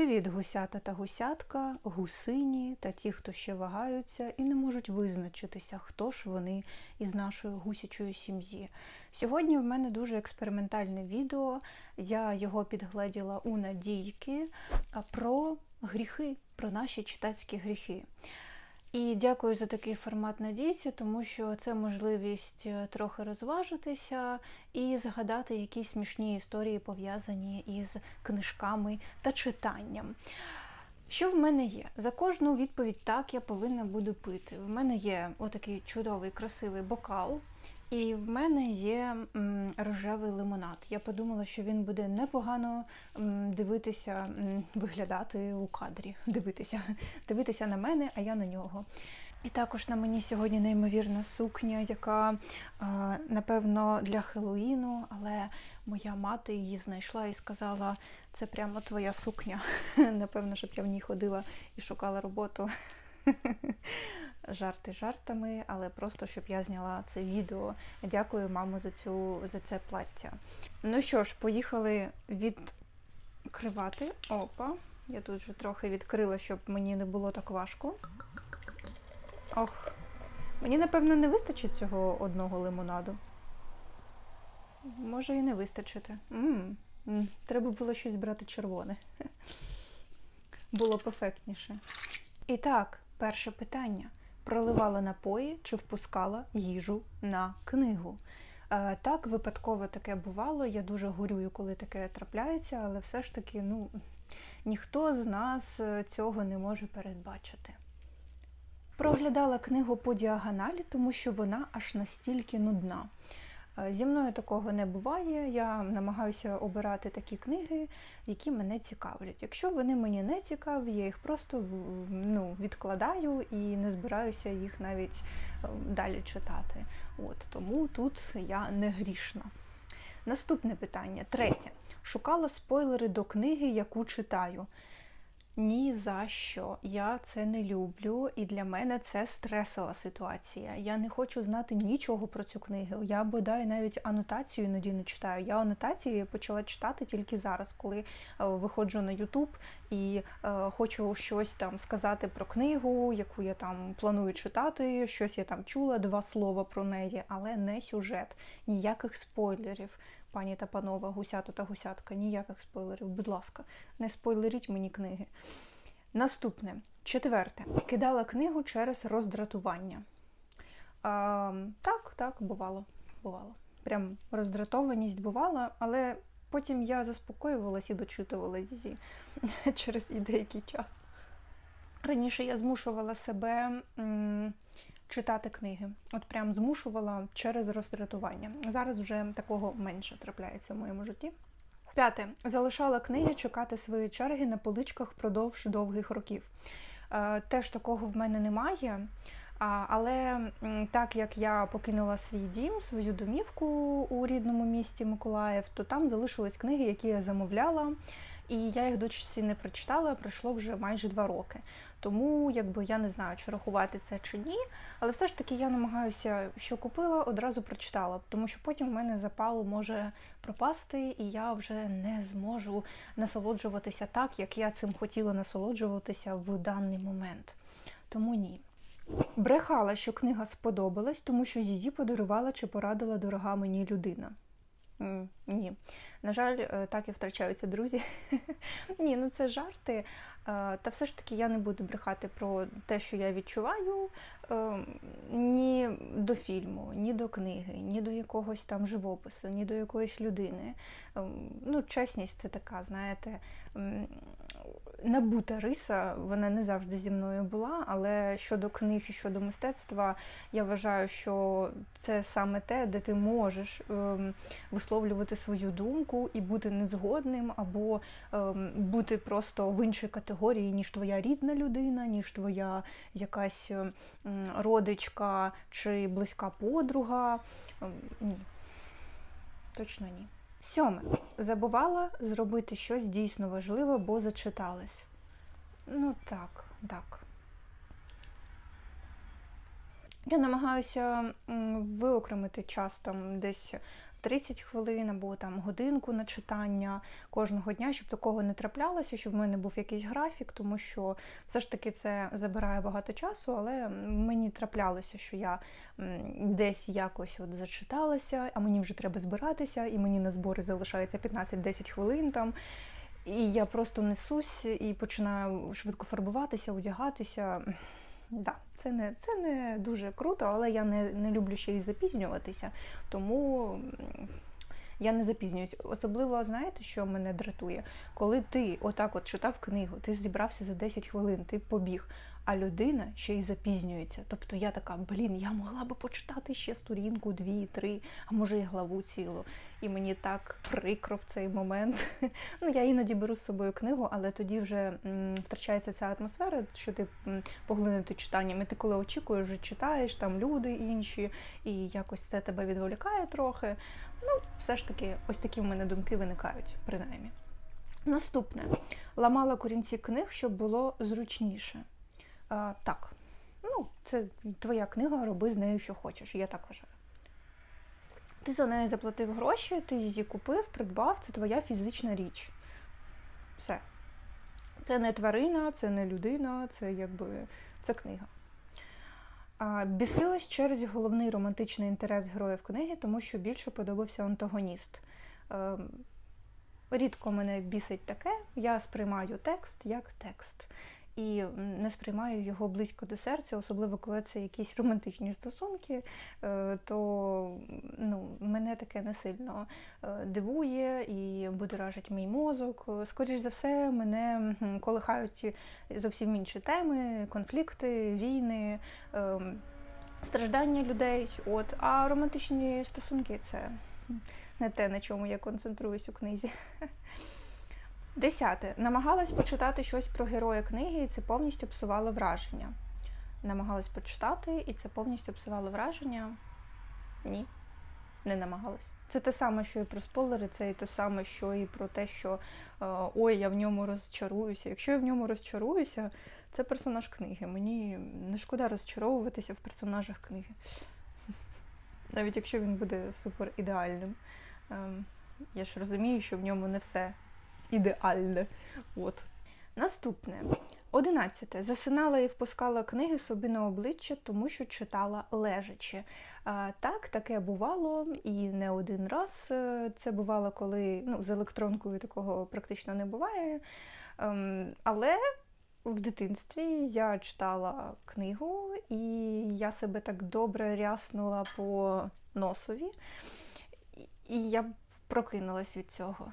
Привіт, гусята та гусятка, гусині та ті, хто ще вагаються і не можуть визначитися, хто ж вони із нашої гусячої сім'ї. Сьогодні в мене дуже експериментальне відео. Я його підгледіла у Надійки про гріхи, про наші читацькі гріхи. І дякую за такий формат надійці, тому що це можливість е, трохи розважитися і згадати якісь смішні історії, пов'язані із книжками та читанням. Що в мене є? За кожну відповідь так я повинна буду пити. В мене є отакий чудовий, красивий бокал, і в мене є рожевий лимонад. Я подумала, що він буде непогано дивитися, виглядати у кадрі. Дивитися, дивитися на мене, а я на нього. І також на мені сьогодні неймовірна сукня, яка, напевно, для Хеллоїну, але моя мати її знайшла і сказала: це прямо твоя сукня. Напевно, щоб я в ній ходила і шукала роботу. Жарти жартами, але просто щоб я зняла це відео. Дякую, мамо, за цю за це плаття. Ну що ж, поїхали відкривати. Опа, я тут вже трохи відкрила, щоб мені не було так важко. Ох, мені, напевно, не вистачить цього одного лимонаду. Може і не вистачити. М -м, треба було щось брати червоне. Було б ефектніше. І так, перше питання: проливала напої чи впускала їжу на книгу? Е, Так, випадково таке бувало. Я дуже горюю, коли таке трапляється, але все ж таки, ну, ніхто з нас е, цього не може передбачити. Проглядала книгу по діагоналі, тому що вона аж настільки нудна. Е, Зі мною такого не буває. Я намагаюся обирати такі книги, які мене цікавлять. Якщо вони мені не цікаві, я їх просто ну, відкладаю і не збираюся їх навіть е, далі читати. От тому тут я не грішна. Наступне питання, третє. Шукала спойлери до книги, яку читаю. Ні за що. Я це не люблю, і для мене це стресова ситуація. Я не хочу знати нічого про цю книгу. Я бодай навіть анотацію іноді не читаю. Я анотації почала читати тільки зараз, коли е, виходжу на Ютуб і е, хочу щось там сказати про книгу, яку я там планую читати. Щось я там чула, два слова про неї, але не сюжет, ніяких спойлерів. Пані та панове, гусято та гусятка, ніяких спойлерів, будь ласка, не спойлеріть мені книги. Наступне, четверте. Кидала книгу через роздратування. А, так, так, бувало. бувало. Прям роздратованість бувала, але потім я заспокоювалась і дочитувала її через деякий час. Раніше я змушувала себе м, читати книги. От прям змушувала через роздратування. Зараз вже такого менше трапляється в моєму житті. П'яте. Залишала книги чекати свої черги на поличках впродовж довгих років. Е, Теж такого в мене немає. Але так як я покинула свій дім, свою домівку у рідному місті Миколаїв, то там залишились книги, які я замовляла, і я їх дочці не прочитала, пройшло вже майже два роки. Тому якби я не знаю, чи рахувати це чи ні, але все ж таки я намагаюся, що купила, одразу прочитала, тому що потім в мене запал може пропасти, і я вже не зможу насолоджуватися так, як я цим хотіла насолоджуватися в даний момент. Тому ні. Брехала, що книга сподобалась, тому що її подарувала чи порадила дорога мені людина. Ні. На жаль, е, так і втрачаються друзі. Ні, ну це жарти. Е, Та все ж таки я не буду брехати про те, що я відчуваю е, ні до фільму, ні до книги, ні до якогось там живопису, ні до якоїсь людини. Е, Ну, чесність це така, знаєте, набута риса, вона не завжди зі мною була, але щодо книг і щодо мистецтва, я вважаю, що це саме те, де ти можеш ем, висловлювати свою думку і бути незгодним, або ем, бути просто в іншій категорії, ніж твоя рідна людина, ніж твоя якась ем, родичка чи близька подруга. Ем, Ні. Точно ні. Сьоме. Забувала зробити щось дійсно важливе, бо зачиталась. Ну так, так. Я намагаюся виокремити час там десь 30 хвилин або там годинку на читання кожного дня, щоб такого не траплялося, щоб в мене був якийсь графік, тому що все ж таки це забирає багато часу, але мені траплялося, що я десь якось от зачиталася, а мені вже треба збиратися, і мені на збори залишається 15-10 хвилин там. І я просто несусь і починаю швидко фарбуватися, одягатися. Да, це не, це не дуже круто, але я не, не люблю ще й запізнюватися, тому я не запізнююсь. Особливо, знаєте, що мене дратує? Коли ти отак от читав книгу, ти зібрався за 10 хвилин, ти побіг, а людина ще й запізнюється. Тобто я така, блін, я могла би почитати ще сторінку, дві, три, а може і главу цілу. І мені так прикро в цей момент. Ну, я іноді беру з собою книгу, але тоді вже втрачається ця атмосфера, що ти поглинути читанням. І ти коли очікуєш, вже читаєш, там люди інші, і якось це тебе відволікає трохи. Ну, все ж таки, ось такі в мене думки виникають, принаймні. Наступне. Ламала корінці книг, щоб було зручніше. А, так, ну, це твоя книга, роби з нею, що хочеш. Я так вважаю. Ти за неї заплатив гроші, ти її купив, придбав, це твоя фізична річ. Все. Це не тварина, це не людина, це якби це книга. Бісилась через головний романтичний інтерес героїв книги, тому що більше подобався антагоніст. Е, рідко мене бісить таке, я сприймаю текст як текст. І не сприймаю його близько до серця, особливо коли це якісь романтичні стосунки, е, то ну, мене таке не сильно е, дивує і будоражить мій мозок. Скоріш за все, мене колихають зовсім інші теми, конфлікти, війни, ем, страждання людей. От, а романтичні стосунки це не те, на чому я концентруюсь у книзі. Десяте. Намагалась почитати щось про героя книги, і це повністю псувало враження. Намагалась почитати, і це повністю псувало враження. Ні, не намагалась. Це те саме, що і про спойлери, це і те саме, що і про те, що е, ой, я в ньому розчаруюся. Якщо я в ньому розчаруюся, це персонаж книги. Мені не шкода розчаровуватися в персонажах книги. Навіть якщо він буде супер ідеальним. Ем, Я ж розумію, що в ньому не все ідеальне. От. Наступне. Одинадцяте. Засинала і впускала книги собі на обличчя, тому що читала лежачи. Так, таке бувало і не один раз. Е, Це бувало, коли ну, з електронкою такого практично не буває. Ем, але в дитинстві я читала книгу, і я себе так добре ряснула по носові, і- і я прокинулась від цього.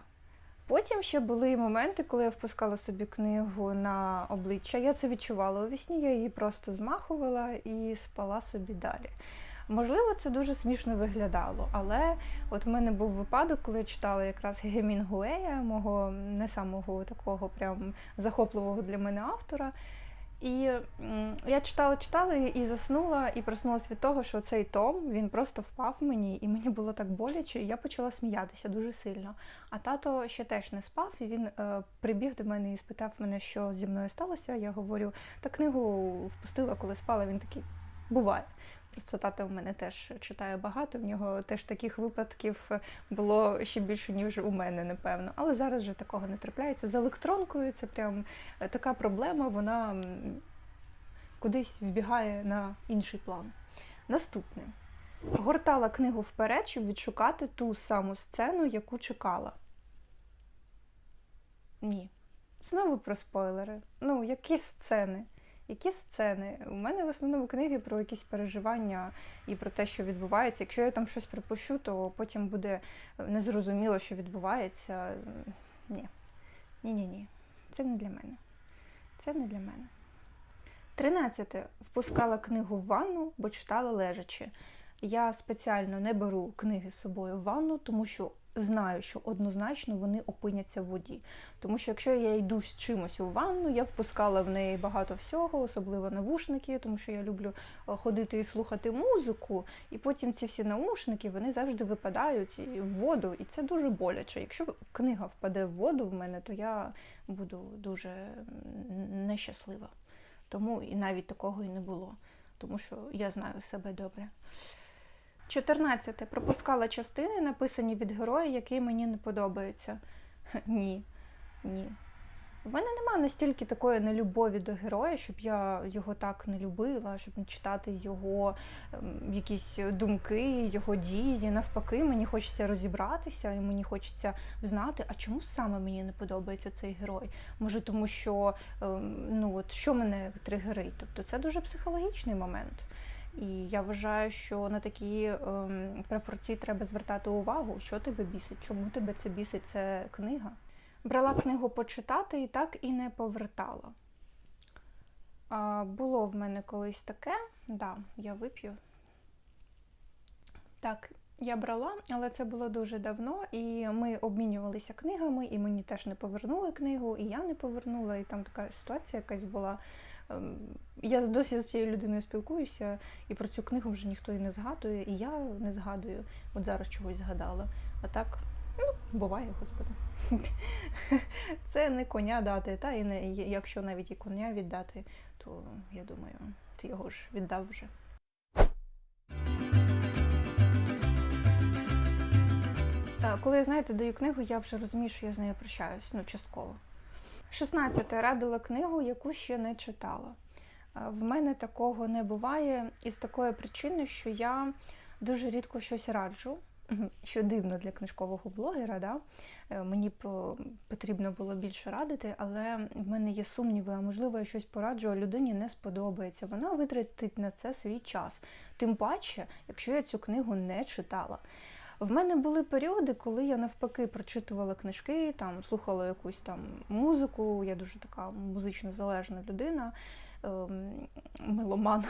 Потім ще були моменти, коли я впускала собі книгу на обличчя. Я це відчувала у вісні, я її просто змахувала і спала собі далі. Можливо, це дуже смішно виглядало, але от в мене був випадок, коли я читала якраз Гемінгуея, мого не самого такого прям захопливого для мене автора. І я читала, читала і заснула, і проснулася від того, що цей том він просто впав мені, і мені було так боляче, і я почала сміятися дуже сильно. А тато ще теж не спав, і він е, прибіг до мене і спитав мене, що зі мною сталося. Я говорю, та книгу впустила, коли спала. Він такий буває. Просто тато в мене теж читає багато, в нього теж таких випадків було ще більше, ніж у мене, напевно. Але зараз вже такого не трапляється. З електронкою це прям е, така проблема, вона кудись вбігає на інший план. Наступне. Гортала книгу вперед, щоб відшукати ту саму сцену, яку чекала. Ні. Знову про спойлери. Ну, які сцени? Які сцени? У мене в основному книги про якісь переживання і про те, що відбувається. Якщо я там щось припущу, то потім буде незрозуміло, що відбувається. Ні. Ні-ні-ні. Це не для мене. Це не для мене. Тринадцяте. Впускала книгу в ванну, бо читала лежачи. Я спеціально не беру книги з собою в ванну, тому що знаю, що однозначно вони опиняться в воді. Тому що якщо я йду з чимось у ванну, я впускала в неї багато всього, особливо навушники, тому що я люблю е, ходити і слухати музику, і потім ці всі наушники вони завжди випадають в воду, і це дуже боляче. Якщо книга впаде в воду в мене, то я буду дуже нещаслива. Тому і навіть такого і не було, тому що я знаю себе добре. 14. Пропускала частини, написані від героя, який мені не подобається. Ні. Ні. В мене немає настільки такої нелюбові до героя, щоб я його так не любила, щоб не читати його ем, якісь думки, його дії. Навпаки, мені хочеться розібратися, і мені хочеться знати, а чому саме мені не подобається цей герой. Може, тому що ем, ну от що мене тригерить. Тобто це дуже психологічний момент. І я вважаю, що на такі ем, пропорції треба звертати увагу, що тебе бісить, чому тебе це бісить, це книга. Брала книгу почитати і так і не повертала. А, було в мене колись таке, да, я вип'ю. Так, я брала, але це було дуже давно, і ми обмінювалися книгами, і мені теж не повернули книгу, і я не повернула, і там така ситуація якась була. Ем, Я досі з цією людиною спілкуюся, і про цю книгу вже ніхто і не згадує, і я не згадую. От зараз чогось згадала. А так, ну, буває, господи. Це не коня дати, та і не якщо навіть і коня віддати, то я думаю, ти його ж віддав вже. Е, Коли, знаєте, даю книгу, я вже розумію, що я з нею прощаюсь, ну, частково. 16. Радила книгу, яку ще не читала. Е, В мене такого не буває із такої причини, що я дуже рідко щось раджу, що дивно для книжкового блогера. Да? Е, Мені б е, потрібно було більше радити, але в мене є сумніви, а можливо, я щось пораджу, а людині не сподобається. Вона витратить на це свій час. Тим паче, якщо я цю книгу не читала. В мене були періоди, коли я навпаки прочитувала книжки, там слухала якусь там музику. Я дуже така музично залежна людина, меломан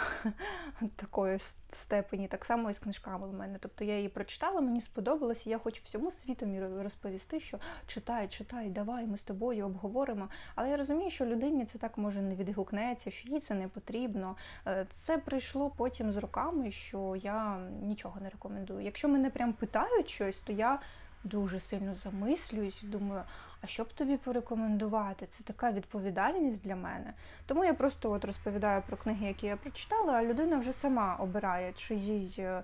такої степені. Так само і з книжками в мене. Тобто я її прочитала, мені сподобалось, і я хочу всьому світу розповісти, що читай, читай, давай, ми з тобою обговоримо. Але я розумію, що людині це так може не відгукнеться, що їй це не потрібно. Е, Це прийшло потім з роками, що я нічого не рекомендую. Якщо мене прям питають щось, то я дуже сильно замислююсь і думаю, а що б тобі порекомендувати? Це така відповідальність для мене. Тому я просто от розповідаю про книги, які я прочитала, а людина вже сама обирає, чи їй е,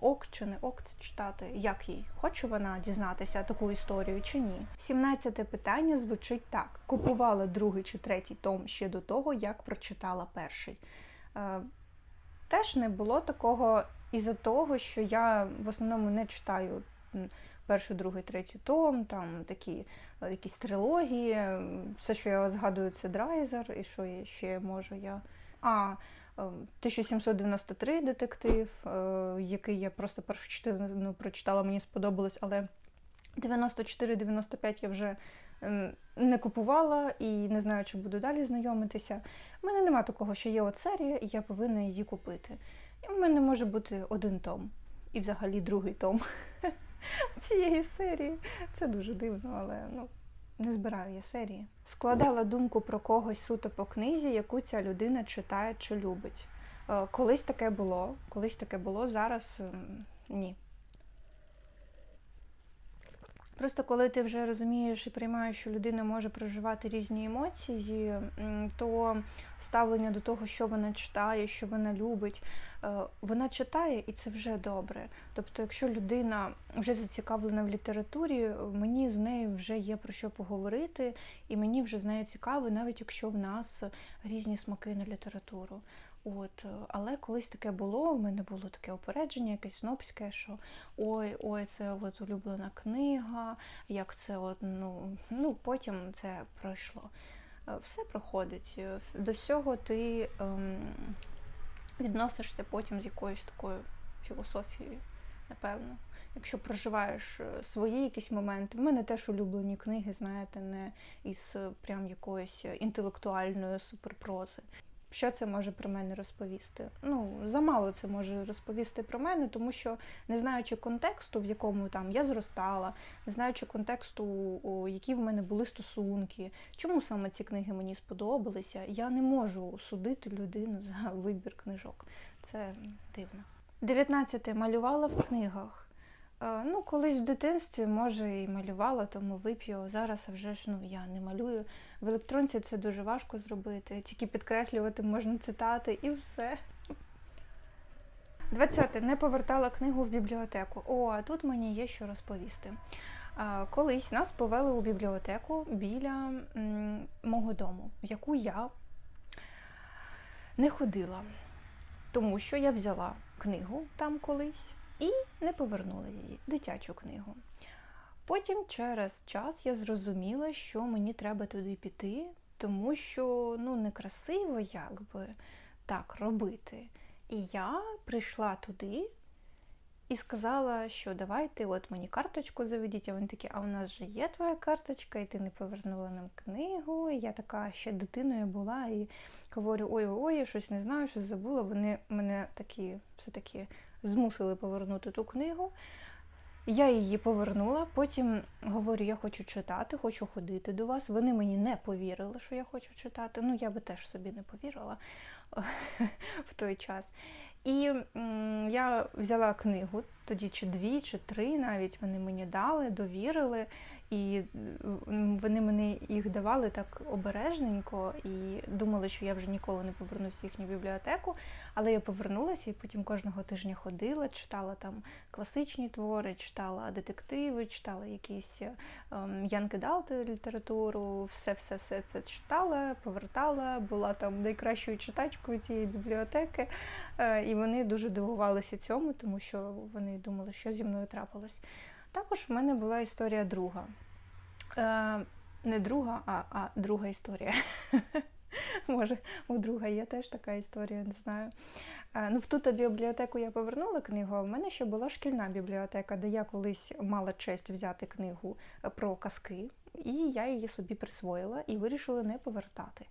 ок чи не ок це читати, як їй хоче вона дізнатися таку історію чи ні. Сімнадцяте питання звучить так: купувала другий чи третій том ще до того, як прочитала перший. Е, Теж не було такого із-за того, що я в основному не читаю перший, другий, третій том, там такі е, якісь трилогії. Все, що я згадую, це Драйзер, і що я ще можу я. А, е, 1793 детектив, е, який я просто першу частину прочитала, мені сподобалось, але 94-95 я вже ем, не купувала і не знаю, чи буду далі знайомитися. У мене нема такого, що є от серія, і я повинна її купити. І в мене може бути один том, і взагалі другий том цієї серії. Це дуже дивно, але ну. Не збираю я серії. Складала думку про когось суто по книзі, яку ця людина читає чи любить. Е, Колись таке було, колись таке було, зараз ем, ні. Просто коли ти вже розумієш і приймаєш, що людина може проживати різні емоції, то ставлення до того, що вона читає, що вона любить, е, вона читає і це вже добре. Тобто, якщо людина вже зацікавлена в літературі, мені з нею вже є про що поговорити, і мені вже з нею цікаво, навіть якщо в нас різні смаки на літературу. От, е, але колись таке було, у мене було таке опередження, якесь снопське, що ой, ой, це от улюблена книга, як це от, ну, ну потім це пройшло. Е, Все проходить. Е, До всього ти ем, відносишся потім з якоюсь такою філософією, напевно. Якщо проживаєш свої якісь моменти, в мене теж улюблені книги, знаєте, не із прям якоїсь інтелектуальної суперпрози. Що це може про мене розповісти? Ну, замало це може розповісти про мене, тому що не знаючи контексту, в якому там я зростала, не знаючи контексту, о, які в мене були стосунки, чому саме ці книги мені сподобалися, я не можу судити людину за вибір книжок. Це дивно. 19. Малювала в книгах. Е, Ну, колись в дитинстві, може, і малювала, тому вип'ю. Зараз вже ж ну, я не малюю. В електронці це дуже важко зробити. Тільки підкреслювати можна цитати і все. 20. Не повертала книгу в бібліотеку. О, а тут мені є що розповісти. Колись нас повели у бібліотеку біля мого дому, в яку я не ходила, тому що я взяла книгу там колись і не повернула її, дитячу книгу. Потім через час я зрозуміла, що мені треба туди піти, тому що ну некрасиво якби так робити. І я прийшла туди і сказала, що давайте, от мені карточку заведіть. А вони такі, а у нас же є твоя карточка, і ти не повернула нам книгу. І я така ще дитиною була і говорю: ой-ой, я щось не знаю, щось забула. Вони мене такі все-таки змусили повернути ту книгу. Я її повернула, потім говорю, я хочу читати, хочу ходити до вас. Вони мені не повірили, що я хочу читати. Ну, я би теж собі не повірила в той час. І я взяла книгу, тоді чи дві, чи три навіть вони мені дали, довірили. І вони мені їх давали так обережненько і думали, що я вже ніколи не повернусь в їхню бібліотеку. Але я повернулася і потім кожного тижня ходила, читала там класичні твори, читала детективи, читала якісь ем, Янки Далти літературу, все-все-все це читала, повертала, була там найкращою читачкою цієї бібліотеки. Е, І вони дуже дивувалися цьому, тому що вони думали, що зі мною трапилось. Також в мене була історія друга. Е, Не друга, а, а друга історія. Може, у друга є теж така історія, не знаю. Е, Ну, в ту бібліотеку я повернула книгу, а в мене ще була шкільна бібліотека, де я колись мала честь взяти книгу е, про казки, і я її собі присвоїла і вирішила не повертати.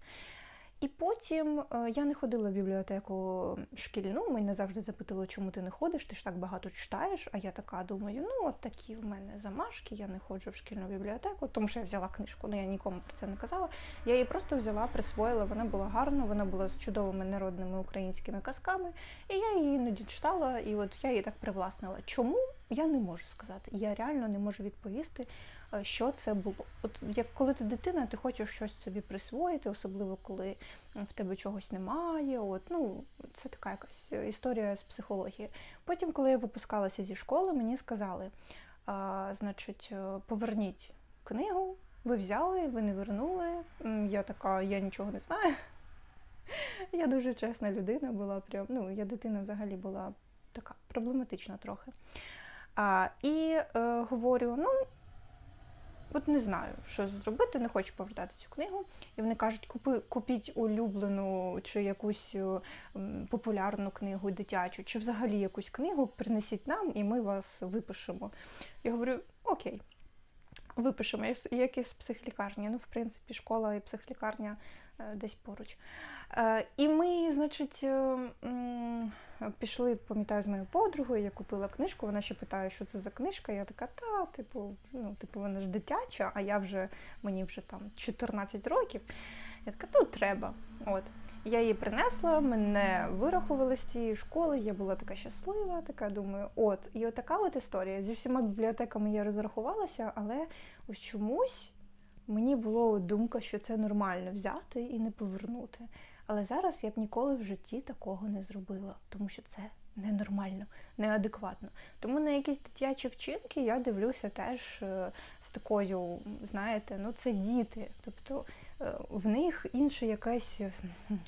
І потім е, я не ходила в бібліотеку шкільну. Мене завжди запитали, чому ти не ходиш, ти ж так багато читаєш. А я така думаю, ну от такі в мене замашки, я не ходжу в шкільну бібліотеку, тому що я взяла книжку, ну я нікому про це не казала. Я її просто взяла, присвоїла, вона була гарна, вона була з чудовими народними українськими казками. І я її іноді читала, і от я її так привласнила. Чому? Я не можу сказати. Я реально не можу відповісти, що це було. От як коли ти дитина, ти хочеш щось собі присвоїти, особливо коли в тебе чогось немає. От, ну, Це така якась історія з психології. Потім, коли я випускалася зі школи, мені сказали, а, значить, е, поверніть книгу, ви взяли, ви не вернули. Я така, я нічого не знаю. Я дуже чесна людина була. Прям, ну, я дитина взагалі була така проблематична трохи. А, І е, говорю: ну, от не знаю, що зробити, не хочу повертати цю книгу. І вони кажуть, купи, купіть улюблену чи якусь е, популярну книгу дитячу, чи взагалі якусь книгу, принесіть нам, і ми вас випишемо. Я говорю, окей. Випишемо, як- із психлікарні. Ну, в принципі, школа і психлікарня е, десь поруч. Е, І ми, значить, е, пішли, пам'ятаю, з моєю подругою, я купила книжку, вона ще питає, що це за книжка. Я така, та, типу, ну, типу, вона ж дитяча, а я вже, мені вже там 14 років. Я така, тут треба. От. Я її принесла, мене вирахували з цієї школи, я була така щаслива, така думаю, от. І от така от історія. Зі всіма бібліотеками я розрахувалася, але ось чомусь мені була думка, що це нормально взяти і не повернути. Але зараз я б ніколи в житті такого не зробила, тому що це ненормально, неадекватно. Тому на якісь дитячі вчинки я дивлюся теж е, з такою, знаєте, ну це діти. Тобто е, в них інше якесь е,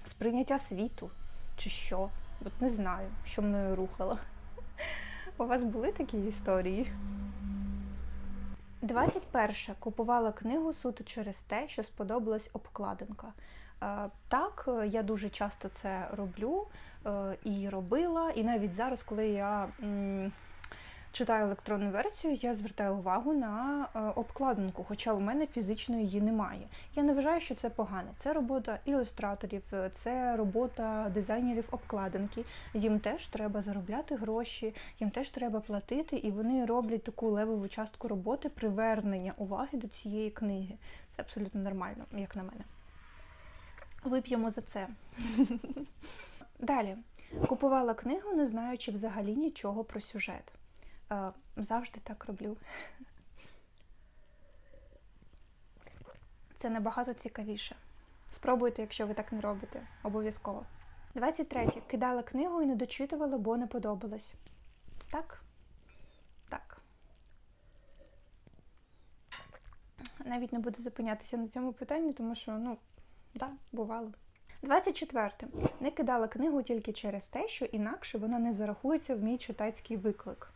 сприйняття світу чи що. От не знаю, що мною рухало. У вас були такі історії? 21. Купувала книгу суто через те, що сподобалась обкладинка. Е, Так, е, я дуже часто це роблю е, і робила. І навіть зараз, коли я читаю електронну версію, я звертаю увагу на е, обкладинку, хоча у мене фізично її немає. Я не вважаю, що це погано. Це робота ілюстраторів, е, це робота дизайнерів обкладинки. Їм теж треба заробляти гроші, їм теж треба платити, і вони роблять таку левову частку роботи привернення уваги до цієї книги. Це абсолютно нормально, як на мене. Вип'ємо за це. Далі. Купувала книгу, не знаючи взагалі нічого про сюжет. Завжди так роблю. Це набагато цікавіше. Спробуйте, якщо ви так не робите. Обов'язково. 23. Кидала книгу і не дочитувала, бо не подобалось. Так? Так. Навіть не буду зупинятися на цьому питанні, тому що, ну, так, бувало. 24. Не кидала книгу тільки через те, що інакше вона не зарахується в мій читацький виклик.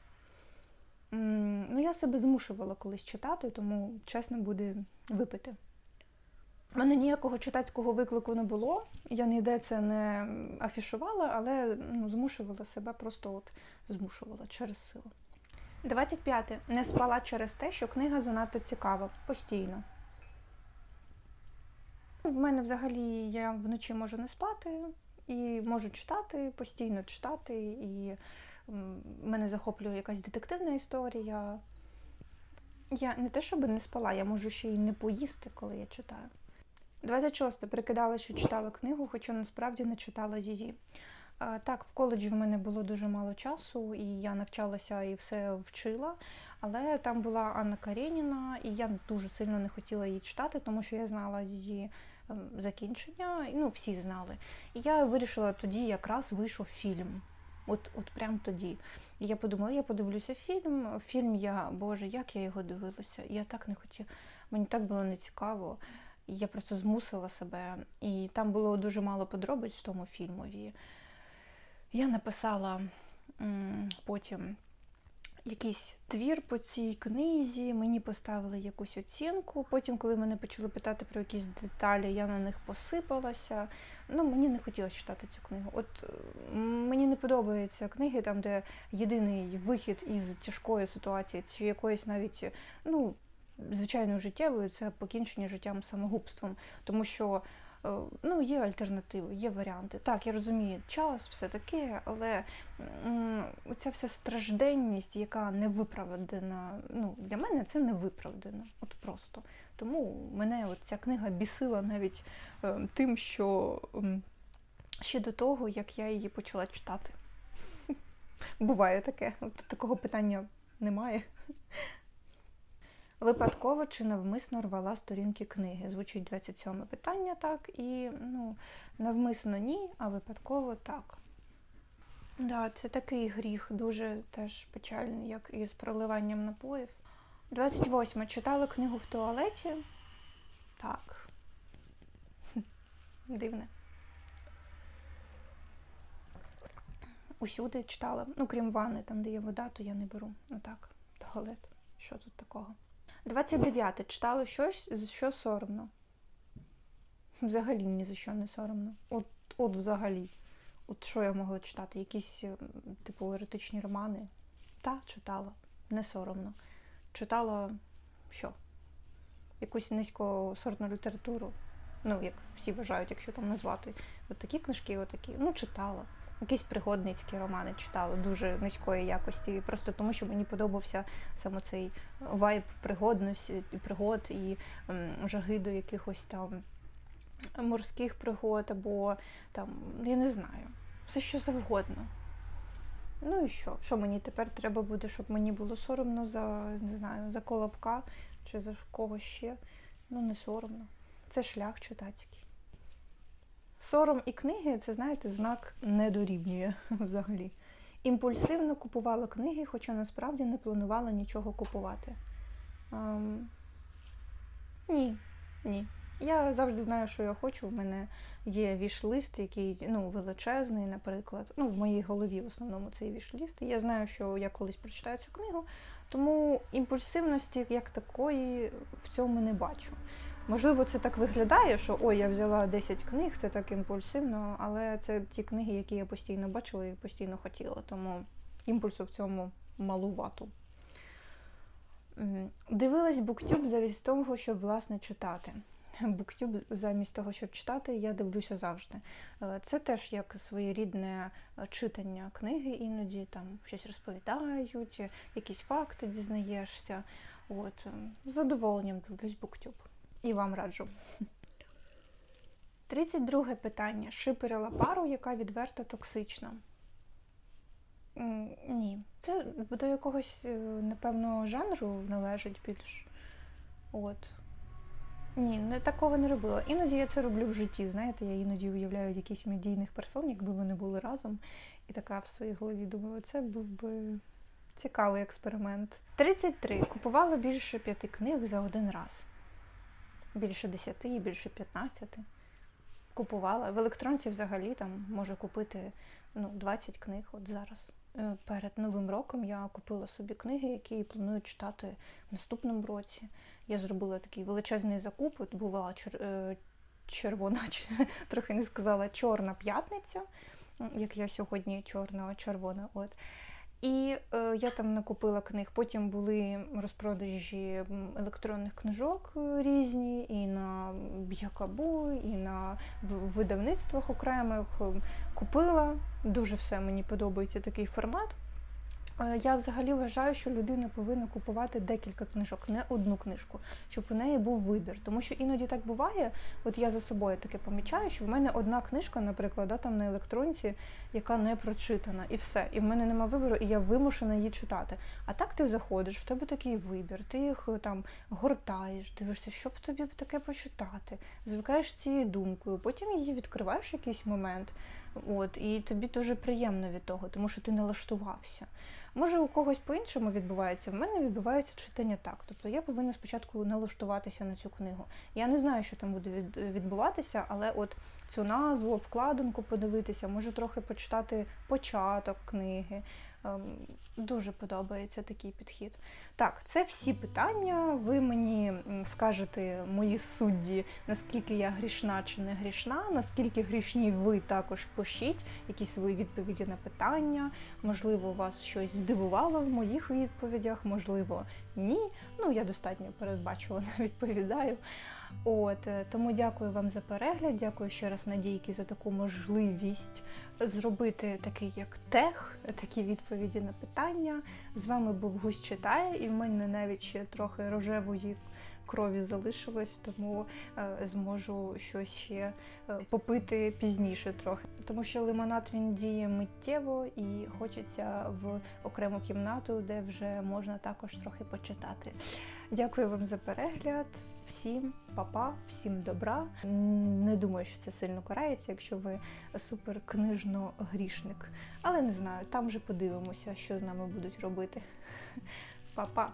Ну, я себе змушувала колись читати, тому чесно буде випити. У мене ніякого читацького виклику не було. Я ніде це не афішувала, але ну, змушувала себе, просто от змушувала через силу. 25. Не спала через те, що книга занадто цікава. Постійно. В мене взагалі я вночі можу не спати і можу читати, постійно читати, і мене захоплює якась детективна історія. Я не те, щоб не спала, я можу ще й не поїсти, коли я читаю. 26. Прикидала, що читала книгу, хоча насправді не читала Зізі. Так, в коледжі в мене було дуже мало часу, і я навчалася і все вчила. Але там була Анна Кареніна, і я дуже сильно не хотіла її читати, тому що я знала її ем, закінчення, ну, всі знали. І я вирішила тоді, якраз вийшов фільм. От, от прям тоді. І я подумала, я подивлюся фільм. Фільм я, Боже, як я його дивилася. Я так не хотіла, мені так було нецікаво. Я просто змусила себе. І там було дуже мало подробиць в тому фільмові. Я написала м, потім якийсь твір по цій книзі, мені поставили якусь оцінку. Потім, коли мене почали питати про якісь деталі, я на них посипалася. Ну, мені не хотілося читати цю книгу. От е, мені не подобаються книги, там, де єдиний вихід із тяжкої ситуації, чи якоїсь навіть, ну, звичайно, життєвою, це покінчення життям самогубством. Тому що ну, є альтернативи, є варіанти. Так, я розумію, час, все таке, але м, оця вся стражденність, яка не виправдана, ну, для мене це не виправдано. От просто. Тому мене от ця книга бісила навіть е, тим, що ще до того, як я її почала читати. Буває таке. От такого питання немає. Випадково чи навмисно рвала сторінки книги? Звучить 27 питання, так, і ну, навмисно ні, а випадково так. Да, це такий гріх, дуже теж печальний, як і з проливанням напоїв. 28. Читала книгу в туалеті? Так. Дивне. Усюди читала. Ну, крім ванни, там, де є вода, то я не беру. Ну так, туалет. Що тут такого? 29. Читала щось, за що соромно. Взагалі ні за що не соромно. От, от взагалі. От що я могла читати? Якісь, типу, еротичні романи? Та, читала. Не соромно. Читала що? Якусь низькосортну літературу. Ну, як всі вважають, якщо там назвати. От такі книжки, отакі. Ну, читала. Якісь пригодницькі романи читала дуже низької якості, просто тому що мені подобався саме цей вайб пригодності, пригод і жаги до якихось там морських пригод, або там, я не знаю, все що завгодно. Ну і що? Що мені тепер треба буде, щоб мені було соромно за, не знаю, за колобка чи за когось ще. Ну, не соромно. Це шлях читацький. Сором і книги це, знаєте, знак не дорівнює взагалі. Імпульсивно купувала книги, хоча насправді не планувала нічого купувати. Ем, ні, ні. Я завжди знаю, що я хочу. У мене є віш-лист, який ну, величезний, наприклад. Ну, в моїй голові в основному цей віш-ліст. І я знаю, що я колись прочитаю цю книгу, тому імпульсивності як такої в цьому не бачу. Можливо, це так виглядає, що ой, я взяла 10 книг, це так імпульсивно, але це ті книги, які я постійно бачила і постійно хотіла, тому імпульсу в цьому малувато. Дивилась буктюб замість того, щоб власне читати. Буктюб замість того, щоб читати, я дивлюся завжди. Е, Це теж як своєрідне е, читання книги, іноді там щось розповідають, якісь факти дізнаєшся. От, е, з задоволенням дивлюсь буктюб. І вам раджу. 32 питання. Шиперила пару, яка відверто токсична. Ні. Це до якогось, е, напевно, жанру належить більш. От. Ні, не такого не робила. Іноді я це роблю в житті. Знаєте, я іноді уявляю якихось медійних персон, якби вони були разом, і така в своїй голові думаю, це був би цікавий експеримент. 33. Купувала більше п'яти книг за один раз. Більше десяти, більше 15. Купувала. В електронці взагалі там можу купити ну, 20 книг от зараз. Е, Перед Новим роком я купила собі книги, які планую читати в наступному році. Я зробила такий величезний закуп. От бувала е, червона, трохи не сказала, чорна п'ятниця, як я сьогодні чорна, червона. От. І е, я там накупила книг. Потім були розпродажі електронних книжок е, різні, і на Б'якабу, і на видавництвах окремих. Ем, Купила. Дуже все мені подобається такий формат. Я взагалі вважаю, що людина повинна купувати декілька книжок, не одну книжку, щоб у неї був вибір. Тому що іноді так буває. От я за собою таке помічаю, що в мене одна книжка, наприклад, да, там на електронці, яка не прочитана, і все. І в мене нема вибору, і я вимушена її читати. А так ти заходиш, в тебе такий вибір, ти їх е, там гортаєш, дивишся, що б тобі таке почитати, звикаєш цією думкою, потім її відкриваєш якийсь момент. От, і тобі дуже приємно від того, тому що ти налаштувався. Може, у когось по-іншому відбувається. В мене відбувається читання так. Тобто я повинна спочатку налаштуватися на цю книгу. Я не знаю, що там буде від- відбуватися, але от цю назву, обкладинку подивитися, може трохи почитати початок книги. Ем, Дуже подобається такий підхід. Так, це всі питання. Ви мені скажете, мої судді, наскільки я грішна чи не грішна, наскільки грішні ви також пишіть якісь свої відповіді на питання. Можливо, вас щось здивувало в моїх відповідях, можливо, ні. Ну, я достатньо передбачувано відповідаю. От е, тому дякую вам за перегляд. Дякую ще раз Надійки за таку можливість зробити такий як тех, такі відповіді на питання. З вами був Гусь читає, і в мене навіть ще трохи рожевої крові залишилось, тому е, зможу щось ще е, попити пізніше трохи. Тому що лимонад він діє миттєво і хочеться в окрему кімнату, де вже можна також трохи почитати. Дякую вам за перегляд. Всім па-па, всім добра. Не думаю, що це сильно карається, якщо ви супер книжно грішник. Але не знаю, там вже подивимося, що з нами будуть робити. Па-па!